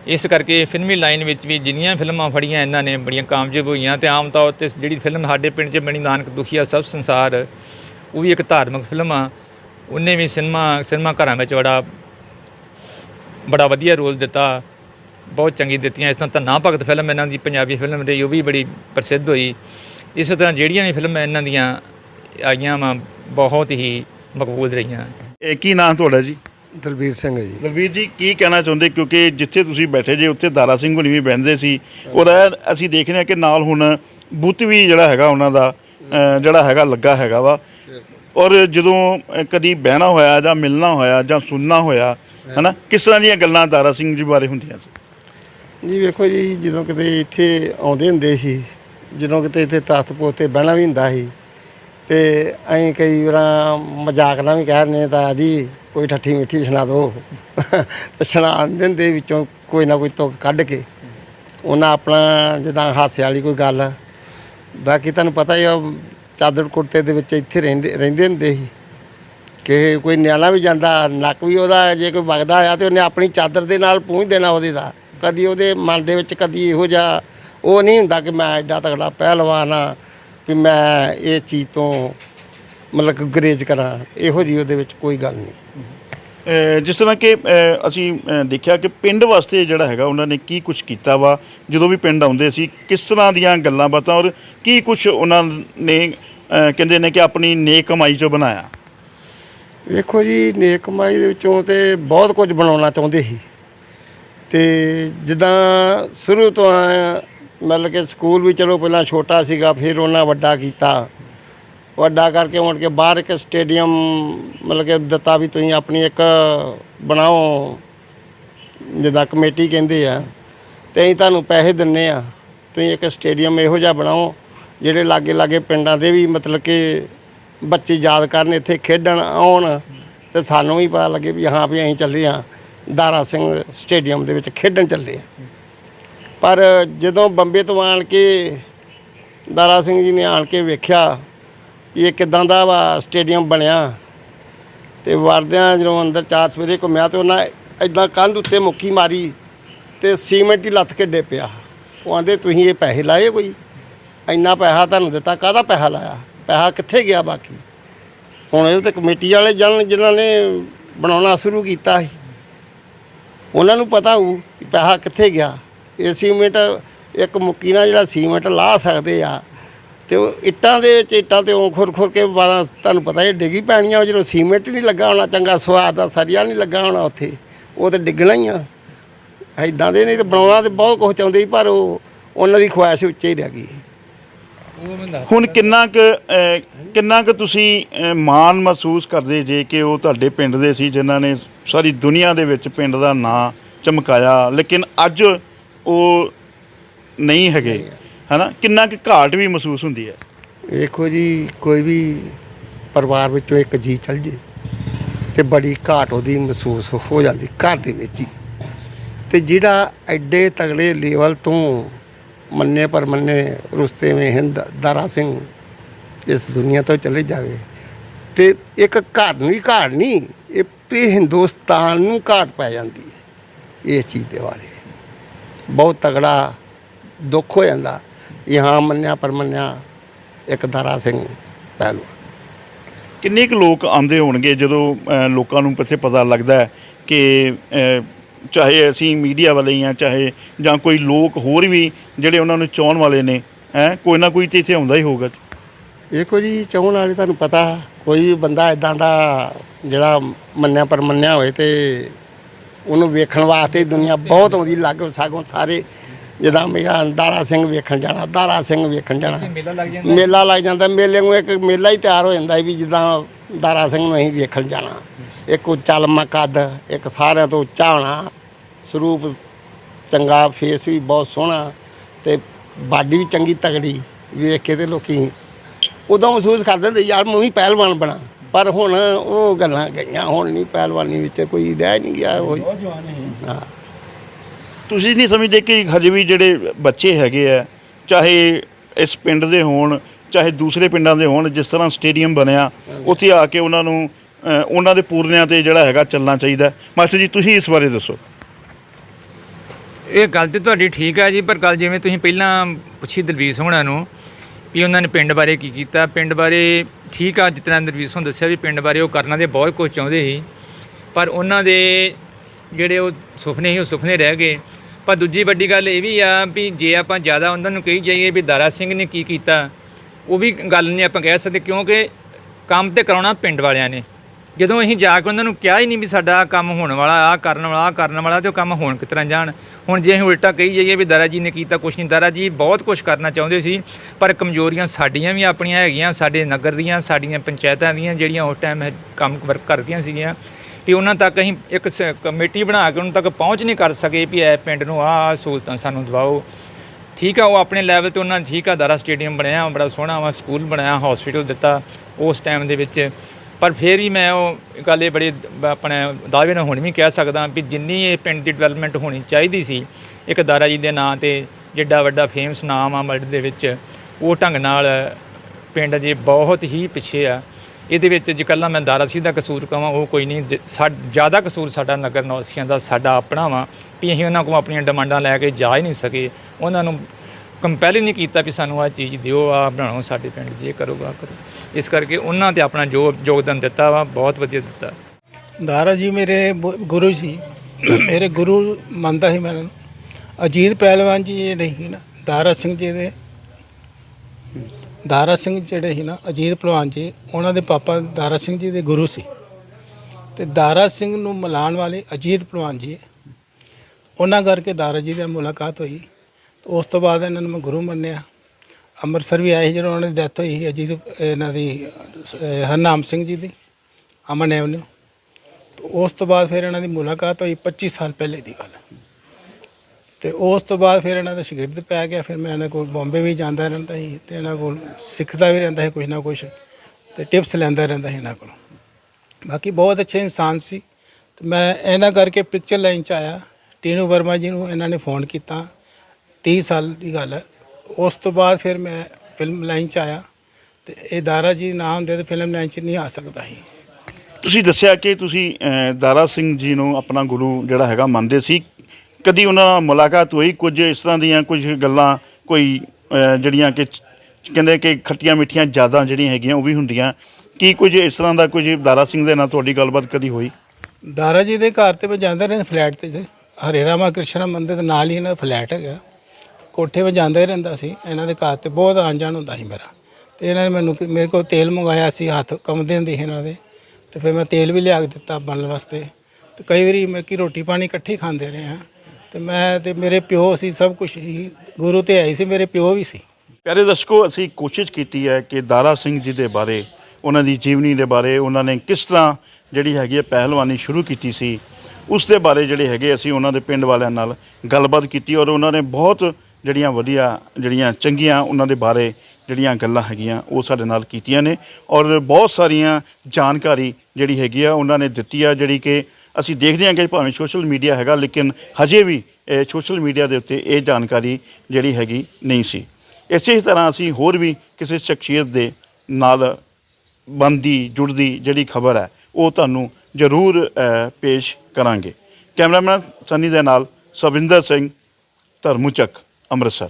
ਇਸ ਕਰਕੇ ਫਿਲਮੀ ਲਾਈਨ ਵਿੱਚ ਵੀ ਜਿੰਨੀਆਂ ਫਿਲਮਾਂ ਫੜੀਆਂ ਇਹਨਾਂ ਨੇ, ਬੜੀਆਂ ਕਾਮਯਾਬ ਹੋਈਆਂ ਤੇ ਆਮ ਤੌਰ ਤੇ ਜਿਹੜੀ ਫਿਲਮ ਸਾਡੇ ਪਿੰਡ 'ਚ ਬਣੀ ਨਾਨਕ ਦੁਖੀਆ ਸਭ ਸੰਸਾਰ, ਉਹ ਵੀ ਇੱਕ ਧਾਰਮਿਕ ਫਿਲਮ ਆ। ਉਹਨੇ ਵੀ ਸਿਨੇਮਾ ਸਿਨੇਮਾ ਘਰਾਂ ਵਿੱਚ ਬੜਾ ਬੜਾ ਵਧੀਆ ਰੋਲ ਦਿੱਤਾ, ਬਹੁਤ ਚੰਗੀ ਦਿੱਤੀਆਂ। ਇਸ ਤਰ੍ਹਾਂ ਧੰਨਾ ਭਗਤ ਫਿਲਮ ਇਹਨਾਂ ਦੀ, ਪੰਜਾਬੀ ਫਿਲਮ ਰਹੀ, ਉਹ ਵੀ ਬੜੀ ਪ੍ਰਸਿੱਧ ਹੋਈ। ਇਸ ਤਰ੍ਹਾਂ ਜਿਹੜੀਆਂ ਵੀ ਫਿਲਮਾਂ ਇਹਨਾਂ ਦੀਆਂ ਆਈਆਂ ਵਾ, ਬਹੁਤ ਹੀ ਮਕਬੂਲ ਰਹੀਆਂ। ਇਹ ਕੀ ਨਾਮ ਤੁਹਾਡਾ ਜੀ? ਦਲਬੀਰ ਸਿੰਘ ਹੈ ਜੀ। ਦਲਵੀਰ ਜੀ ਕੀ ਕਹਿਣਾ ਚਾਹੁੰਦੇ? ਕਿਉਂਕਿ ਜਿੱਥੇ ਤੁਸੀਂ ਬੈਠੇ ਜੇ ਉੱਥੇ ਦਾਰਾ ਸਿੰਘ ਹੁਣੀ ਵੀ ਬਹਿੰਦੇ ਸੀ। ਉਹਦਾ ਅਸੀਂ ਦੇਖ ਰਹੇ ਹਾਂ ਕਿ ਨਾਲ ਹੁਣ ਬੁੱਤ ਵੀ ਜਿਹੜਾ ਹੈਗਾ ਉਹਨਾਂ ਦਾ ਜਿਹੜਾ ਹੈਗਾ ਲੱਗਾ ਹੈਗਾ ਵਾ। ਔਰ ਜਦੋਂ ਕਦੀ ਬਹਿਣਾ ਹੋਇਆ ਜਾਂ ਮਿਲਣਾ ਹੋਇਆ ਜਾਂ ਸੁਣਨਾ ਹੋਇਆ ਹਨਾ? ਕਿਸ ਤਰ੍ਹਾਂ ਦੀਆਂ ਗੱਲਾਂ ਦਾਰਾ ਸਿੰਘ ਜੀ ਬਾਰੇ ਹੁੰਦੀਆਂ ਸੀ? ਜੀ ਵੇਖੋ ਜੀ ਜਦੋਂ ਕਿਤੇ ਇੱਥੇ ਆਉਂਦੇ ਹੁੰਦੇ ਸੀ ਜਦੋਂ ਕਿਤੇ ਇੱਥੇ ਤਖਤ ਪੋਤੇ ਬਹਿਣਾ ਵੀ ਹੁੰਦਾ ਸੀ ਤੇ ਅਸੀਂ ਕਈ ਵਾਰ ਮਜ਼ਾਕ ਨਾਲ ਵੀ ਕਹਿ ਦਿੰਦੇ ਤਾਂ ਜੀ ਕੋਈ ਠੱਠੀ ਮਿੱਠੀ ਸੁਣਾ ਦਿਓ ਤੇ ਸੁਣਾ ਦਿੰਦੇ ਵਿੱਚੋਂ ਕੋਈ ਨਾ ਕੋਈ ਤੁਕ ਕੱਢ ਕੇ। ਉਹਨਾਂ ਆਪਣਾ ਜਿੱਦਾਂ ਹਾਸੇ ਵਾਲੀ ਕੋਈ ਗੱਲ। ਬਾਕੀ ਤੁਹਾਨੂੰ ਪਤਾ ਹੀ ਆ ਉਹ ਚਾਦਰ ਕੁੜਤੇ ਦੇ ਵਿੱਚ ਇੱਥੇ ਰਹਿੰਦੇ ਰਹਿੰਦੇ ਹੁੰਦੇ ਸੀ। ਕਿ ਕੋਈ ਨਿਆਣਾ ਵੀ ਜਾਂਦਾ, ਨੱਕ ਵੀ ਉਹਦਾ ਜੇ ਕੋਈ ਵਗਦਾ ਆ ਤੇ ਉਹਨੇ ਆਪਣੀ ਚਾਦਰ ਦੇ ਨਾਲ ਪੂੰਝ ਦੇਣਾ ਉਹਦੇ ਦਾ। ਕਦੀ ਉਹਦੇ ਮਨ ਦੇ ਵਿੱਚ ਕਦੀ ਇਹੋ ਜਿਹਾ, ਉਹ ਨਹੀਂ ਹੁੰਦਾ ਕਿ ਮੈਂ ਐਡਾ ਤਗੜਾ ਪਹਿਲਵਾਨ ਆ, ਵੀ ਮੈਂ ਇਹ ਚੀਜ਼ ਤੋਂ ਮਤਲਬ ਕਿ ਗਰੇਜ ਕਰਾਂ ਇਹੋ ਜੀ ਉਹਦੇ ਵਿੱਚ ਕੋਈ ਗੱਲ ਨਹੀਂ। ਜਿਸ ਤਰ੍ਹਾਂ ਕਿ ਅਸੀਂ ਦੇਖਿਆ ਕਿ ਪਿੰਡ ਵਾਸਤੇ ਜਿਹੜਾ ਹੈਗਾ ਉਹਨਾਂ ਨੇ ਕੀ ਕੁਝ ਕੀਤਾ ਵਾ ਜਦੋਂ ਵੀ ਪਿੰਡ ਆਉਂਦੇ ਸੀ ਕਿਸ ਤਰ੍ਹਾਂ ਦੀਆਂ ਗੱਲਾਂ ਬਾਤਾਂ ਔਰ ਕੀ ਕੁਝ ਉਹਨਾਂ ਨੇ ਕਹਿੰਦੇ ਨੇ ਕਿ ਆਪਣੀ ਨੇਕ ਕਮਾਈ ਚੋਂ ਬਣਾਇਆ? ਵੇਖੋ ਜੀ ਨੇਕ ਕਮਾਈ ਦੇ ਵਿੱਚੋਂ ਤੇ ਬਹੁਤ ਕੁਝ ਬਣਾਉਣਾ ਚਾਹੁੰਦੇ ਸੀ। ਤੇ ਜਿੱਦਾਂ ਸ਼ੁਰੂ ਤੋਂ ਆ ਮਤਲਬ ਕਿ ਸਕੂਲ ਵੀ ਚਲੋ ਪਹਿਲਾਂ ਛੋਟਾ ਸੀਗਾ ਫਿਰ ਉਹਨਾਂ ਵੱਡਾ ਕੀਤਾ। ਵੱਡਾ ਕਰਕੇ ਹੁਣ ਕੇ ਬਾਹਰ ਇੱਕ ਸਟੇਡੀਅਮ ਮਤਲਬ ਕਿ ਦਿੱਤਾ ਵੀ ਤੁਸੀਂ ਆਪਣੀ ਇੱਕ ਬਣਾਓ, ਜਿੱਦਾਂ ਕਮੇਟੀ ਕਹਿੰਦੇ ਆ। ਤੇ ਅਸੀਂ ਤੁਹਾਨੂੰ ਪੈਸੇ ਦਿੰਨੇ ਆ। ਤੁਸੀਂ ਇੱਕ ਸਟੇਡੀਅਮ ਇਹੋ ਜਿਹਾ ਬਣਾਓ, ਜਿਹੜੇ ਲਾਗੇ ਲਾਗੇ ਪਿੰਡਾਂ ਦੇ ਵੀ ਮਤਲਬ ਕਿ ਬੱਚੇ ਯਾਦ ਕਰਨ, ਇੱਥੇ ਖੇਡਣ, ਆਉਣ। ਤੇ ਸਾਨੂੰ ਵੀ ਪਤਾ ਲੱਗੇ ਵੀ ਹਾਂ ਵੀ ਅਸੀਂ ਚੱਲੇ ਆ ਦਾਰਾ ਸਿੰਘ ਸਟੇਡੀਅਮ ਦੇ ਵਿੱਚ ਖੇਡਣ ਚੱਲੇ ਆ। ਪਰ ਜਦੋਂ ਬੰਬੇ ਤੋਂ ਆਣ ਕੇ ਦਾਰਾ ਸਿੰਘ ਜੀ ਨੇ ਆਣ ਕੇ ਵੇਖਿਆ ਵੀ ਇਹ ਕਿਦਾਂ ਦਾ ਵਾ ਸਟੇਡੀਅਮ ਬਣਿਆ। ਤੇ ਵਰਦਿਆਂ ਜਦੋਂ ਅੰਦਰ ਚਾਰ ਸਵੇਰੇ ਘੁੰਮਿਆ ਤੇ ਉਹਨਾਂ ਇਦਾਂ ਕੰਧ ਉੱਤੇ ਮੁੱਕੀ ਮਾਰੀ ਤੇ ਸੀਮੈਂਟ ਹੀ ਲੱਥ ਕੇ ਡੇ ਪਿਆ। ਉਹ ਆਂਦੇ ਤੁਸੀਂ ਇਹ ਪੈਸੇ ਲਾਏ ਕੋਈ? ਇੰਨਾ ਪੈਸਾ ਤੁਹਾਨੂੰ ਦਿੱਤਾ, ਕਾਹਦਾ ਪੈਸਾ ਲਾਇਆ? ਪੈਸਾ ਕਿੱਥੇ ਗਿਆ ਬਾਕੀ? ਹੁਣ ਇਹ ਤੇ ਕਮੇਟੀ ਵਾਲੇ ਜਨ ਜਿਨ੍ਹਾਂ ਨੇ ਬਣਾਉਣਾ ਸ਼ੁਰੂ ਕੀਤਾ ਸੀ, ਉਹਨਾਂ ਨੂੰ ਪਤਾ ਹੋਊ ਕਿ ਪੈਸਾ ਕਿੱਥੇ ਗਿਆ। ਇਹ ਸੀਮੈਂਟ ਇੱਕ ਮੁੱਕੀ ਨਾਲ ਜਿਹੜਾ ਸੀਮੈਂਟ ਲਾ ਸਕਦੇ ਆ ਤੇ ਉਹ ਇੱਟਾਂ ਦੇ ਵਿੱਚ ਇੱਟਾਂ ਤੇ ਉਹ ਖੁਰ ਖੁਰ ਕੇ ਬਾਅਦ ਤੁਹਾਨੂੰ ਪਤਾ ਇਹ ਡਿੱਗੀ ਪੈਣੀਆਂ ਉਹ ਜਦੋਂ ਸੀਮੈਂਟ ਨਹੀਂ ਲੱਗਾ ਹੋਣਾ ਚੰਗਾ ਸਵਾਦ ਦਾ ਸਰੀਆ ਨਹੀਂ ਲੱਗਾ ਹੋਣਾ ਉੱਥੇ ਉਹ ਤੇ ਡਿੱਗਣਾ ਹੀ ਆ। ਐਦਾਂ ਦੇ ਨਹੀਂ ਤੇ ਬਣਾਉਣਾ ਤੇ ਬਹੁਤ ਕੁਝ ਚਾਹੁੰਦੇ ਸੀ ਪਰ ਉਹ ਉਹਨਾਂ ਦੀ ਖੁਆਇਸ਼ ਵਿੱਚ ਹੀ ਰਹਿ ਗਈ। ਹੁਣ ਕਿੰਨਾ ਕੁ ਅਹ, ਕਿੰਨਾ ਕੁ ਤੁਸੀਂ ਅਹ, ਮਾਣ ਮਹਿਸੂਸ ਕਰਦੇ ਜੇ ਕਿ ਉਹ ਤੁਹਾਡੇ ਪਿੰਡ ਦੇ ਸੀ ਜਿਨ੍ਹਾਂ ਨੇ ਸਾਰੀ ਦੁਨੀਆ ਦੇ ਵਿੱਚ ਪਿੰਡ ਦਾ ਨਾਂ ਚਮਕਾਇਆ ਲੇਕਿਨ ਅੱਜ ਉਹ ਨਹੀਂ ਹੈਗੇ? ਹਨਾ? ਕਿੰਨਾ ਕੁ ਘਾਟ ਵੀ ਮਹਿਸੂਸ ਹੁੰਦੀ ਹੈ? ਦੇਖੋ ਜੀ, ਕੋਈ ਵੀ ਪਰਿਵਾਰ ਵਿੱਚੋਂ ਇੱਕ ਜੀ ਚੱਲ ਜੇ ਤੇ ਬੜੀ ਘਾਟ ਉਹਦੀ ਮਹਿਸੂਸ ਹੋ ਜਾਂਦੀ ਘਰ ਦੇ ਵਿੱਚ ਹੀ। ਤੇ ਜਿਹੜਾ ਐਡੇ ਤਗੜੇ ਲੈਵਲ ਤੋਂ ਮੰਨੇ ਪਰ ਮੰਨੇ ਰੁਸਤੇਵੇਂ ਹਿੰਦ, ਦਾਰਾ ਸਿੰਘ ਇਸ ਦੁਨੀਆ ਤੋਂ ਚਲੇ ਜਾਵੇ ਤੇ ਇੱਕ ਘਰ ਨੂੰ ਹੀ ਘਾਟ ਨਹੀਂ, ਇਹ ਪੂਰੇ ਹਿੰਦੁਸਤਾਨ ਨੂੰ ਘਾਟ ਪੈ ਜਾਂਦੀ ਹੈ ਇਸ ਚੀਜ਼ ਦੇ ਬਾਰੇ। ਬਹੁਤ ਤਗੜਾ ਦੁੱਖ ਹੋ ਜਾਂਦਾ। ਇਹ ਮੰਨਿਆ ਪਰ ਮੰਨਿਆ ਇੱਕ ਦਾਰਾ ਸਿੰਘ ਪਹਿਲਵਾਨ ਕਿੰਨੇ ਕੁ ਲੋਕ ਆਉਂਦੇ ਹੋਣਗੇ ਜਦੋਂ ਲੋਕਾਂ ਨੂੰ ਪਿੱਛੇ ਪਤਾ ਲੱਗਦਾ ਹੈ ਕਿ ਚਾਹੇ ਅਸੀਂ ਮੀਡੀਆ ਵਾਲੇ ਹੀ ਆ ਚਾਹੇ ਜਾਂ ਕੋਈ ਲੋਕ ਹੋਰ ਵੀ ਜਿਹੜੇ ਉਹਨਾਂ ਨੂੰ ਚਾਹਣ ਵਾਲੇ ਨੇ ਹੈ ਕੋਈ ਨਾ ਕੋਈ ਤੇ ਇੱਥੇ ਆਉਂਦਾ ਹੀ ਹੋਊਗਾ। ਵੇਖੋ ਜੀ ਚਾਹਣ ਵਾਲੇ ਤੁਹਾਨੂੰ ਪਤਾ ਕੋਈ ਵੀ ਬੰਦਾ ਇਦਾਂ ਦਾ ਜਿਹੜਾ ਮੰਨਿਆ ਪਰ ਮੰਨਿਆ ਹੋਏ ਤੇ ਉਹਨੂੰ ਵੇਖਣ ਵਾਸਤੇ ਦੁਨੀਆ ਬਹੁਤ ਆਉਂਦੀ ਲੱਗ ਸਾਗੋਂ ਸਾਰੇ ਜਿੱਦਾਂ ਮੇਰਾ ਦਾਰਾ ਸਿੰਘ ਵੇਖਣ ਜਾਣਾ ਦਾਰਾ ਸਿੰਘ ਵੇਖਣ ਜਾਣਾ। ਮੇਲਾ ਲੱਗ ਜਾਂਦਾ? ਮੇਲਾ ਲੱਗ ਜਾਂਦਾ ਮੇਲੇ ਨੂੰ ਇੱਕ ਮੇਲਾ ਹੀ ਤਿਆਰ ਹੋ ਜਾਂਦਾ ਵੀ ਜਿੱਦਾਂ ਦਾਰਾ ਸਿੰਘ ਨੂੰ ਅਸੀਂ ਵੇਖਣ ਜਾਣਾ। ਇੱਕ ਉੱਚਾ ਲੰਮਾ ਕੱਦ ਇੱਕ ਸਾਰਿਆਂ ਤੋਂ ਉੱਚਾ ਹੋਣਾ ਸਰੂਪ ਚੰਗਾ ਫੇਸ ਵੀ ਬਹੁਤ ਸੋਹਣਾ ਤੇ ਬਾਡੀ ਵੀ ਚੰਗੀ ਤਗੜੀ ਵੇਖ ਕੇ ਤੇ ਲੋਕੀ ਉਦੋਂ ਮਹਿਸੂਸ ਕਰਦੇ ਹੁੰਦੇ ਯਾਰ ਮੈਂ ਵੀ ਪਹਿਲਵਾਨ ਬਣਾ। ਪਰ ਹੁਣ ਉਹ ਗੱਲਾਂ ਗਈਆਂ ਹੁਣ ਨਹੀਂ ਪਹਿਲਵਾਨੀ ਵਿੱਚ ਕੋਈ ਰਹਿ ਨਹੀਂ ਗਿਆ ਉਹ ਹਾਂ। ਤੁਸੀਂ ਨਹੀਂ ਸਮਝਦੇ ਕਿ ਹਜੇ ਵੀ ਜਿਹੜੇ ਬੱਚੇ ਹੈਗੇ ਆ ਚਾਹੇ ਇਸ ਪਿੰਡ ਦੇ ਹੋਣ ਚਾਹੇ ਦੂਸਰੇ ਪਿੰਡਾਂ ਦੇ ਹੋਣ ਜਿਸ ਤਰ੍ਹਾਂ ਸਟੇਡੀਅਮ ਬਣਿਆ ਉੱਥੇ ਆ ਕੇ ਉਹਨਾਂ ਨੂੰ ਅ, ਉਹਨਾਂ ਦੇ ਪੂਰਨਿਆਂ ਤੇ ਜਿਹੜਾ ਹੈਗਾ ਚੱਲਣਾ ਚਾਹੀਦਾ ਮਾਸਟਰ ਜੀ ਤੁਸੀਂ ਇਸ ਬਾਰੇ ਦੱਸੋ। ਇਹ ਗੱਲ ਤੇ ਤੁਹਾਡੀ ਠੀਕ ਹੈ ਜੀ ਪਰ ਗੱਲ ਜਿਵੇਂ ਤੁਸੀਂ ਪਹਿਲਾਂ ਪੁੱਛੀ ਦਲਵੀਰ ਹੋਣਾ ਨੂੰ ਵੀ ਉਹਨਾਂ ਨੇ ਪਿੰਡ ਬਾਰੇ ਕੀ ਕੀਤਾ। ਪਿੰਡ ਬਾਰੇ ਠੀਕ ਆ ਜਿਤਨਾ ਦਲਵੀਰ ਸਿੰਘ ਦੱਸਿਆ ਵੀ ਪਿੰਡ ਬਾਰੇ ਉਹ ਕਰਨਾ ਦੇ ਬਹੁਤ ਕੁਝ ਚਾਹੁੰਦੇ ਸੀ। ਪਰ ਉਹਨਾਂ ਦੇ ਜਿਹੜੇ ਉਹ ਸੁਪਨੇ ਸੀ ਉਹ ਸੁਪਨੇ ਰਹਿ ਗਏ। ਪਰ ਦੂਜੀ ਵੱਡੀ ਗੱਲ ਇਹ ਵੀ ਆ ਵੀ ਜੇ ਆਪਾਂ ਜ਼ਿਆਦਾ ਉਹਨਾਂ ਨੂੰ ਕਹੀ ਜਾਈਏ ਵੀ ਦਾਰਾ ਸਿੰਘ ਨੇ ਕੀ ਕੀਤਾ, ਉਹ ਵੀ ਗੱਲ ਨਹੀਂ ਆਪਾਂ ਕਹਿ ਸਕਦੇ ਕਿਉਂਕਿ ਕੰਮ ਤੇ ਕਰਾਉਣਾ ਪਿੰਡ ਵਾਲਿਆਂ ਨੇ। ਜਦੋਂ ਅਸੀਂ ਜਾ ਕੇ ਉਹਨਾਂ ਨੂੰ ਕਿਹਾ ਹੀ ਨਹੀਂ ਵੀ ਸਾਡਾ ਕੰਮ ਹੋਣ ਵਾਲਾ ਆ ਕਰਨ ਵਾਲਾ, ਆਹ ਕਰਨ ਵਾਲਾ ਤੇ ਉਹ ਕੰਮ ਹੋਣ ਕਿਸ ਤਰ੍ਹਾਂ ਜਾਣ। ਹੁਣ ਜੇ ਅਸੀਂ ਉਲਟਾ ਕਹੀ ਜਾਈਏ ਵੀ ਦਾਰਾ ਜੀ ਨੇ ਕੀਤਾ ਕੁਛ ਨਹੀਂ, ਦਾਰਾ ਜੀ ਬਹੁਤ ਕੁਝ ਕਰਨਾ ਚਾਹੁੰਦੇ ਸੀ, ਪਰ ਕਮਜ਼ੋਰੀਆਂ ਸਾਡੀਆਂ ਵੀ ਆਪਣੀਆਂ ਹੈਗੀਆਂ, ਸਾਡੇ ਨਗਰ ਦੀਆਂ, ਸਾਡੀਆਂ ਪੰਚਾਇਤਾਂ ਦੀਆਂ ਜਿਹੜੀਆਂ ਉਸ ਟਾਈਮ ਕੰਮ ਵਰਕ ਕਰਦੀਆਂ ਸੀਗੀਆਂ ਵੀ ਉਹਨਾਂ ਤੱਕ ਅਸੀਂ ਇੱਕ ਸ- ਕਮੇਟੀ ਬਣਾ ਕੇ ਉਹਨਾਂ ਤੱਕ ਪਹੁੰਚ ਨਹੀਂ ਕਰ ਸਕੇ ਵੀ ਇਹ ਪਿੰਡ ਨੂੰ ਆਹ ਸਹੂਲਤਾਂ ਸਾਨੂੰ ਦਿਵਾਓ। ਠੀਕ ਆ, ਉਹ ਆਪਣੇ ਲੈਵਲ ਤੇ ਉਹਨਾਂ ਨੇ ਠੀਕ ਆ, ਦਾਰਾ ਸਟੇਡੀਅਮ ਬਣਿਆ, ਬੜਾ ਸੋਹਣਾ ਵਾ ਸਕੂਲ ਬਣਾਇਆ ਹਸਪੀਟਲ ਦਿੱਤਾ ਉਸ ਟਾਈਮ ਦੇ ਵਿੱਚ। ਪਰ ਫਿਰ ਵੀ ਮੈਂ ਉਹ ਗੱਲ ਇਹ ਬੜੀ ਆਪਣੇ ਦਾਅਵੇ ਨਾਲ ਹੁਣ ਵੀ ਕਹਿ ਸਕਦਾ ਵੀ ਜਿੰਨੀ ਇਹ ਪਿੰਡ ਦੀ ਡਿਵੈਲਪਮੈਂਟ ਹੋਣੀ ਚਾਹੀਦੀ ਸੀ, ਇੱਕ ਦਾਰਾ ਜੀ ਦੇ ਨਾਂ ਤੇ ਜਿੱਡਾ ਵੱਡਾ ਫੇਮਸ ਨਾਮ ਆ ਮਰਡ ਦੇ ਵਿੱਚ, ਉਹ ਢੰਗ ਨਾਲ ਪਿੰਡ ਜੇ ਬਹੁਤ ਹੀ ਪਿੱਛੇ ਆ। ਇਹਦੇ ਵਿੱਚ ਜੇ ਕੱਲਾ ਮੈਂ ਦਾਰਾ ਸੀ ਦਾ ਕਸੂਰ ਕਹਾਂ ਉਹ ਕੋਈ ਨਹੀਂ। ਜ- ਸਾ, ਜ਼ਿਆਦਾ ਕਸੂਰ ਸਾਡਾ ਨਗਰ ਨਿਵਾਸੀਆਂ ਦਾ, ਸਾਡਾ ਆਪਣਾ ਵਾ ਵੀ ਅਸੀਂ ਉਹਨਾਂ ਕੋਲ ਆਪਣੀਆਂ ਡਿਮਾਂਡਾਂ ਲੈ ਕੇ ਜਾ ਹੀ ਨਹੀਂ ਸਕੇ। ਉਹਨਾਂ ਨੂੰ ਕੰਪੈਲ ਹੀ ਨਹੀਂ ਕੀਤਾ ਵੀ ਸਾਨੂੰ ਆਹ ਚੀਜ਼ ਦਿਓ ਆ ਬਣਾਓ ਸਾਡੇ ਪਿੰਡ, ਜੇ ਕਰੋ ਆ ਕਰੋ। ਇਸ ਕਰਕੇ ਉਹਨਾਂ ਤੇ ਆਪਣਾ ਜੋ, ਯੋਗਦਾਨ ਦਿੱਤਾ ਵਾ, ਬਹੁਤ ਵਧੀਆ ਦਿੱਤਾ। ਦਾਰਾ ਜੀ ਮੇਰੇ ਗੁਰੂ ਜੀ, ਮੇਰੇ ਗੁਰੂ ਮੰਨਦਾ ਸੀ ਮੈਨੂੰ ਅਜੀਤ ਪਹਿਲਵਾਨ ਜੀ ਇਹ ਨਹੀਂ ਨਾ, ਦਾਰਾ ਸਿੰਘ ਜੀ ਦੇ ਦਾਰਾ ਸਿੰਘ ਜਿਹੜੇ ਸੀ ਨਾ, ਅਜੀਤ ਪਹਿਲਵਾਨ ਜੀ, ਉਹਨਾਂ ਦੇ ਪਾਪਾ ਦਾਰਾ ਸਿੰਘ ਜੀ ਦੇ ਗੁਰੂ ਸੀ। ਤੇ ਦਾਰਾ ਸਿੰਘ ਨੂੰ ਮਿਲਾਉਣ ਵਾਲੇ ਅਜੀਤ ਪਹਿਲਵਾਨ ਜੀ, ਉਹਨਾਂ ਕਰਕੇ ਦਾਰਾ ਜੀ ਨਾਲ ਮੁਲਾਕਾਤ ਹੋਈ। ਤੇ ਉਸ ਤੋਂ ਬਾਅਦ ਇਹਨਾਂ ਨੂੰ ਮੈਂ ਗੁਰੂ ਮੰਨਿਆ। ਅੰਮ੍ਰਿਤਸਰ ਵੀ ਆਏ ਸੀ ਜਦੋਂ ਉਹਨਾਂ ਦੀ ਡੈਥ ਹੋਈ ਸੀ, ਅਜੀਤ, ਇਹਨਾਂ ਦੀ ਹਰਨਾਮ ਸਿੰਘ ਜੀ ਦੀ, ਅਮਨ ਐਵਨਿਊ। ਉਸ ਤੋਂ ਬਾਅਦ ਫਿਰ ਇਹਨਾਂ ਦੀ ਮੁਲਾਕਾਤ ਹੋਈ 25 ਸਾਲ ਪਹਿਲੇ ਦੀ ਗੱਲ। ਹੈ। ਤੇ ਉਸ ਤੋਂ ਬਾਅਦ ਫਿਰ ਇਹਨਾਂ ਦਾ ਸ਼ਗਿਰਦ ਪੈ ਗਿਆ, ਫਿਰ ਮੈਂ ਇਹਨਾਂ ਕੋਲ ਬੰਬੇ ਵੀ ਜਾਂਦਾ ਰਹਿੰਦਾ ਸੀ ਤੇ ਇਹਨਾਂ ਕੋਲ ਸਿੱਖਦਾ ਵੀ ਰਹਿੰਦਾ ਸੀ ਕੁਝ ਨਾ ਕੁਝ ਤੇ ਟਿਪਸ ਲੈਂਦਾ ਰਹਿੰਦਾ ਸੀ ਇਹਨਾਂ ਕੋਲ। ਬਾਕੀ ਬਹੁਤ ਅੱਛੇ ਇਨਸਾਨ ਸੀ। ਤੇ ਮੈਂ ਇਹਨਾਂ ਕਰਕੇ ਪਿਕਚਰ ਲਾਈਨ ਚ ਆਇਆ। ਟੀਨੂ ਵਰਮਾ ਜੀ ਨੂੰ ਇਹਨਾਂ ਨੇ ਫੋਨ ਕੀਤਾ। 30 ਸਾਲ ਦੀ ਗੱਲ ਹੈ। ਉਸ ਤੋਂ ਬਾਅਦ ਫਿਰ ਮੈਂ ਫਿਲਮ ਲਾਈਨ ਚ ਆਇਆ ਤੇ ਇਹ ਦਾਰਾ ਜੀ ਨਾ ਹੁੰਦੇ ਤੇ ਫਿਲਮ ਲਾਈਨ ਚ ਨਹੀਂ ਆ ਸਕਦਾ ਸੀ। ਤੁਸੀਂ ਦੱਸਿਆ ਕਿ ਤੁਸੀਂ ਦਾਰਾ ਸਿੰਘ ਜੀ ਨੂੰ ਆਪਣਾ ਗੁਰੂ ਜਿਹੜਾ ਹੈਗਾ ਮੰਨਦੇ ਸੀ। ਕਦੀ ਉਹਨਾਂ ਨਾਲ ਮੁਲਾਕਾਤ ਹੋਈ ਕੁਝ ਇਸ ਤਰ੍ਹਾਂ ਦੀਆਂ ਕੁਝ ਗੱਲਾਂ ਕੋਈ ਅ, ਜਿਹੜੀਆਂ ਕਿ ਚ- ਕਹਿੰਦੇ ਕਿ ਖੱਟੀਆਂ ਮਿੱਠੀਆਂ ਜ਼ਿਆਦਾ ਜਿਹੜੀਆਂ ਹੈਗੀਆਂ ਉਹ ਵੀ ਹੁੰਦੀਆਂ। ਕੀ ਕੁਝ ਇਸ ਤਰ੍ਹਾਂ ਦਾ ਕੁਝ ਦਾਰਾ ਸਿੰਘ ਦੇ ਨਾਲ ਤੁਹਾਡੀ ਗੱਲਬਾਤ ਕਦੀ ਹੋਈ? ਦਾਰਾ ਜੀ ਦੇ ਘਰ ਤੇ ਮੈਂ ਜਾਂਦਾ ਰਹਿੰਦਾ ਫਲੈਟ ਤੇ ਜੀ। ਹਰੇ ਰਾਮਾ ਕ੍ਰਿਸ਼ਨ ਮੰਦਿਰ ਦੇ ਨਾਲ ਹੀ ਇਹਨਾਂ ਦਾ ਫਲੈਟ ਹੈਗਾ। ਕੋਠੇ 'ਤੇ ਜਾਂਦਾ ਹੀ ਰਹਿੰਦਾ ਸੀ। ਇਹਨਾਂ ਦੇ ਘਰ ਤੇ ਬਹੁਤ ਆਉਣ ਜਾਣ ਹੁੰਦਾ ਸੀ ਮੇਰਾ। ਤੇ ਇਹਨਾਂ ਨੇ ਮੈਨੂੰ ਮੇਰੇ ਕੋਲ ਤੇਲ ਮੰਗਾਇਆ ਸੀ ਹੱਥ ਕੰਮਦੇ ਹੁੰਦੇ ਸੀ ਇਹਨਾਂ ਦੇ। ਤੇ ਫਿਰ ਮੈਂ ਤੇਲ ਵੀ ਲਿਆ ਕੇ ਦਿੱਤਾ ਬਣਨ ਵਾਸਤੇ। ਤੇ ਕਈ ਵਾਰੀ ਮੈਂ ਕਿ ਰੋਟੀ ਪਾਣੀ ਇਕੱਠੇ ਹੀ ਖਾਂਦੇ ਰਹੇ ਹਾਂ। ਤੇ ਮੈਂ ਤੇ ਮੇਰੇ ਪਿਓ ਸੀ ਸਭ ਕੁਝ ਹੀ, ਗੁਰੂ ਤੇ ਆਈ ਸੀ, ਮੇਰੇ ਪਿਓ ਵੀ ਸੀ। ਪਿਆਰੇ ਦਰਸ਼ਕੋ, ਅਸੀਂ ਕੋਸ਼ਿਸ਼ ਕੀਤੀ ਹੈ ਕਿ ਦਾਰਾ ਸਿੰਘ ਜੀ ਦੇ ਬਾਰੇ, ਉਹਨਾਂ ਦੀ ਜੀਵਨੀ ਦੇ ਬਾਰੇ, ਉਹਨਾਂ ਨੇ ਕਿਸ ਤਰ੍ਹਾਂ ਜਿਹੜੀ ਹੈਗੀ ਹੈ ਪਹਿਲਵਾਨੀ ਸ਼ੁਰੂ ਕੀਤੀ ਸੀ, ਉਸ ਦੇ ਬਾਰੇ ਜਿਹੜੇ ਹੈਗੇ ਅਸੀਂ ਉਹਨਾਂ ਦੇ ਪਿੰਡ ਵਾਲਿਆਂ ਨਾਲ ਗੱਲਬਾਤ ਕੀਤੀ ਔਰ ਉਹਨਾਂ ਨੇ ਬਹੁਤ ਜਿਹੜੀਆਂ ਵਧੀਆ, ਜਿਹੜੀਆਂ ਚੰਗੀਆਂ ਉਹਨਾਂ ਦੇ ਬਾਰੇ ਜਿਹੜੀਆਂ ਗੱਲਾਂ ਹੈਗੀਆਂ, ਉਹ ਸਾਡੇ ਨਾਲ ਕੀਤੀਆਂ ਨੇ ਔਰ ਬਹੁਤ ਸਾਰੀਆਂ ਜਾਣਕਾਰੀ ਜਿਹੜੀ ਹੈਗੀ ਆ, ਉਹਨਾਂ ਨੇ ਦਿੱਤੀ ਆ, ਜਿਹੜੀ ਕਿ ਅਸੀਂ ਦੇਖਦੇ ਹਾਂ ਕਿ ਭਾਵੇਂ ਸੋਸ਼ਲ ਮੀਡੀਆ ਹੈਗਾ, ਲੇਕਿਨ ਹਜੇ ਵੀ ਸੋਸ਼ਲ ਮੀਡੀਆ ਦੇ ਉੱਤੇ ਇਹ ਜਾਣਕਾਰੀ ਜਿਹੜੀ ਹੈਗੀ ਨਹੀਂ ਸੀ। ਇਸੇ ਹੀ ਤਰ੍ਹਾਂ ਅਸੀਂ ਹੋਰ ਵੀ ਕਿਸੇ ਸ਼ਖਸੀਅਤ ਦੇ ਨਾਲ ਬਣਦੀ, ਜੁੜਦੀ ਜਿਹੜੀ ਖਬਰ ਹੈ, ਉਹ ਤੁਹਾਨੂੰ ਜ਼ਰੂਰ ਪੇਸ਼ ਕਰਾਂਗੇ। ਕੈਮਰਾਮੈਨ ਸਨੀ ਦੇ ਨਾਲ ਸਵਿੰਦਰ ਸਿੰਘ, ਧਰਮੂਚੱਕ, ਅੰਮ੍ਰਿਤਸਰ।